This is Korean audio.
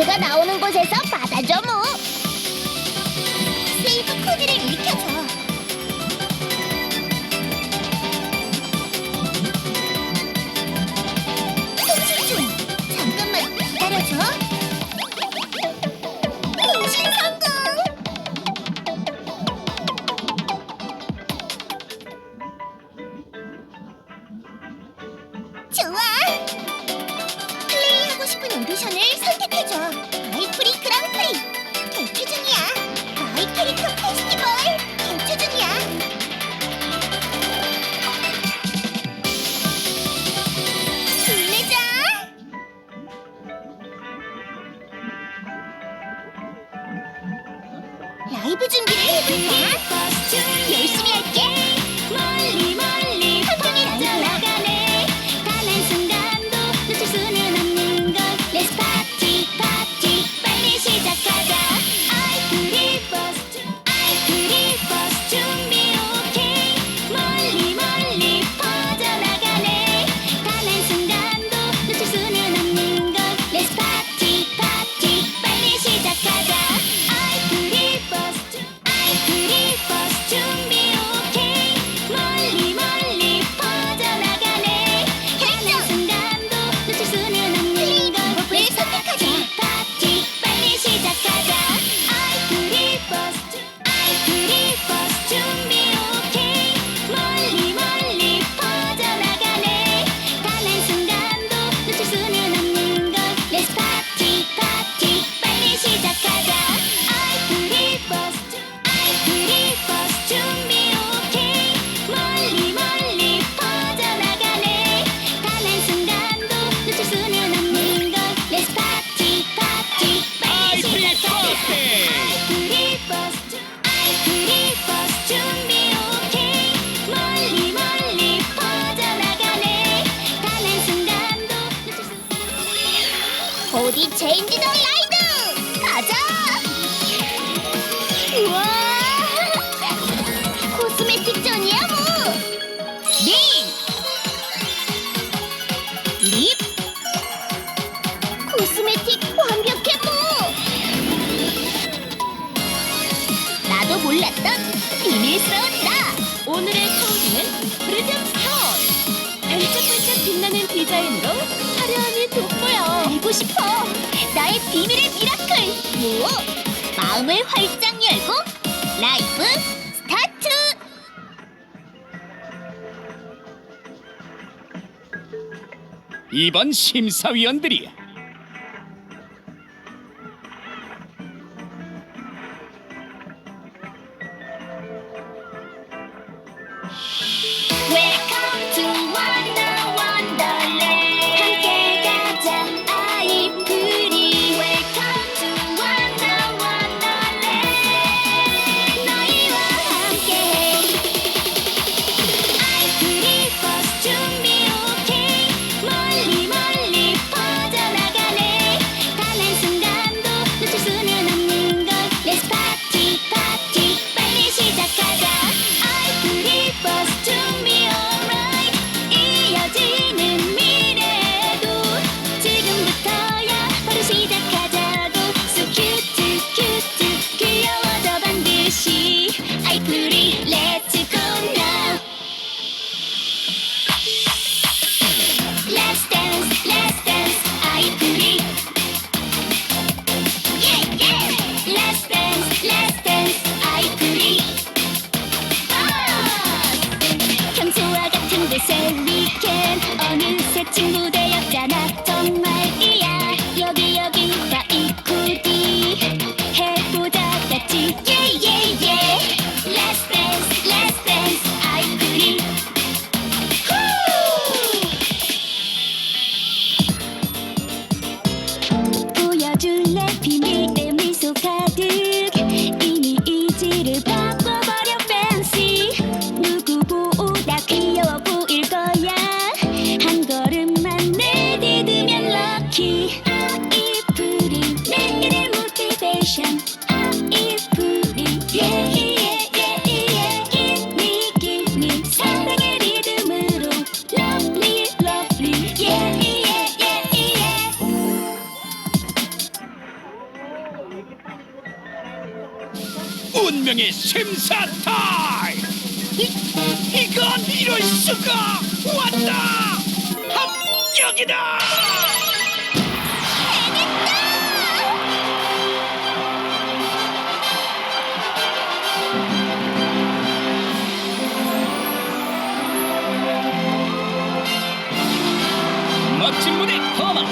카드가 나오는 곳에서 받아줘 뭐. 세이브 코드를 익혀줘. 통신 중. 잠깐만 기다려줘. 통신 성공. 좋아! 플레이하고 싶은 오디션을 캐릭터 페스티벌 개최 중이야. 힘내자. 라이브 준비를 해볼까? 열심히 할게. 체인지 더 라이드! 가자! 우와! 코스메틱 전이야, 뭐! 네! 립! 코스메틱 완벽해, 뭐! 나도 몰랐던 비밀스러운 나! 오늘의 코디는 브리즘 스톤! 반짝반짝 빛나는 디자인으로 화려함이 돋보여! 알고 싶어! 나의 비밀의 미라클 뭐? 마음을 활짝 열고 라이브 스타트! 이번 심사위원들이 어느새 미켄 어느새 친구 되었잖아. 정말 엉덩이 심사 타임! 이, 이건 이럴 수가! 왔다! 합격이다! 멋진 무대 터마